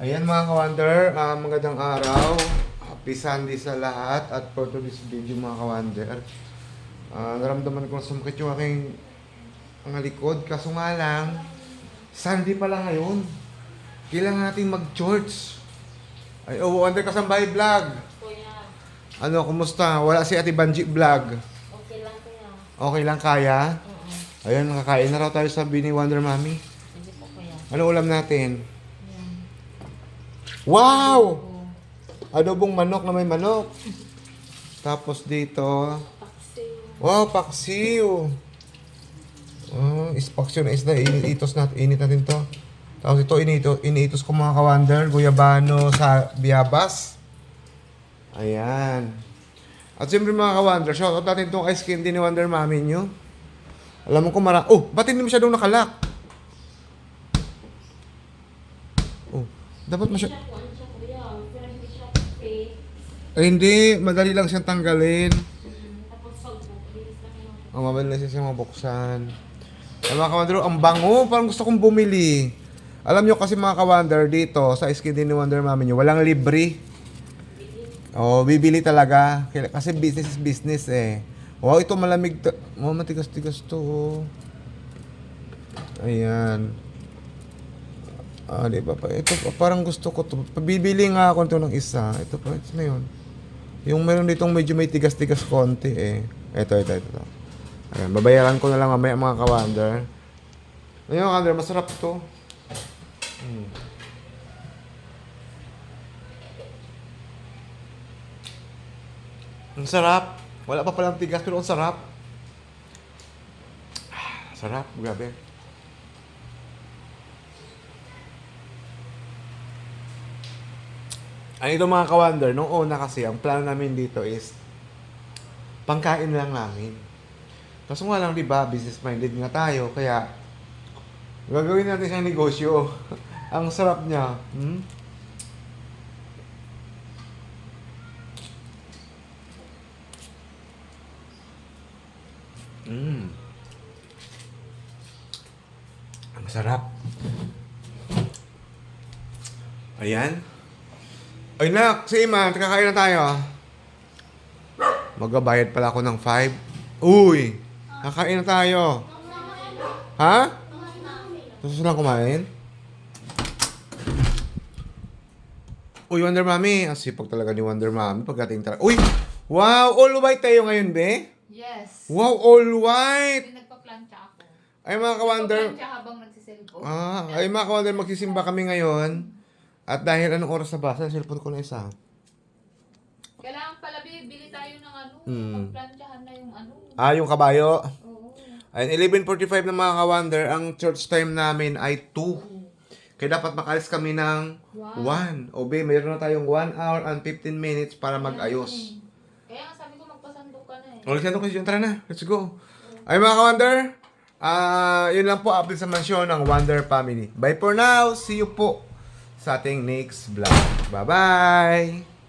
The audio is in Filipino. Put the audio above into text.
Ayan mga ka-wonder, ah, magandang araw. Happy Sunday sa lahat at for today's video mga ka-wonder. Ah, naramdaman ko na sumakit yung aking ang likod. Kaso nga lang, Sunday pala ngayon. Kailangan natin mag-church. Ay, oh, Wonder Kasambay Vlog. Kuya, Ano, kumusta? Wala si Ate Banji Vlog. okay lang kuya. Okay lang kaya? Oo. Ayun, nakakain na raw tayo sa Bini Wonder Mami. Hindi po kuya. Ano ulam natin? Wow! Adobong manok na may manok. Tapos dito, wow, paksiw. Oh, ispaksyo na isda, iniitos natin, init natin to. Tapos ito, inito, iniitos ko mga kawander, guyabano sa biabas. Ayan. At siyempre mga kawander, shoutout natin itong ice candy ni Wonder Mami nyo. Alam mo kung mara... Oh, ba't hindi masyadong nakalak? Oh, dapat masya... Eh, hindi, madali lang siyang tanggalin. Mm, yun. Ang mabilis siya mabuksan. Ay, mga kawander, ang bango. Parang gusto kong bumili. Alam nyo kasi mga kawander, dito sa skin din ni Wonder Mami nyo, walang libre. Oh, bibili talaga. Kasi business is business eh. Wow, ito malamig. Ta- oh, matigas-tigas to. oh. Ayan. Ah, di ba? Ito, parang gusto ko to. Bibili nga ako to ng isa. Ito pa, ito na yun. Yung meron ditong medyo may tigas-tigas konti eh. Ito, ito, ito. ito. Ayan, babayaran ko na lang mamaya mga kawander. Ayun mga kawander, masarap to. Hmm. Ang sarap. Wala pa palang tigas pero ang sarap. Ah, Sarap, grabe. Ano ito mga kawander, nung una kasi, ang plano namin dito is pangkain lang namin. Kaso nga lang, di ba, business-minded nga tayo, kaya gagawin natin siyang negosyo. ang sarap niya. Hmm? Mm. Ang sarap. Ayan. Ay nak, si Iman, kakain na tayo. Magabayad pala ako ng 5. Uy, kakain na tayo. Ha? Gusto lang kumain? Uy, Wonder Mami. Ang sipag talaga ni Wonder Mami pagdating talaga. Uy! Wow! All white tayo ngayon, be? Yes. Wow, all white! Nagpa-plancha ako. Ay mga ka-wonder. Nagpa-plancha habang nagsiselfone. Ah, ay mga ka-wonder, magsisimba kami ngayon. At dahil anong oras na ba? Sa cellphone ko na isa. Kailangan pala bibili tayo ng ano. Hmm. Pagplantsahan na yung ano. Ah, yung kabayo. Oo. Ayun, 11.45 na mga ka-wonder. Ang church time namin ay 2. Kaya dapat makalis kami ng Wow. 1. O be, mayroon na tayong 1 hour and 15 minutes para mag-ayos. Kaya nga sabi ko magpasandok ka na eh. O, Alexander, kasi tara na. Let's go. Ay mga ka-wonder, ah, yun lang po update sa mansyon ng Wonder Family. Bye for now. See you po sa ating next vlog. Bye-bye!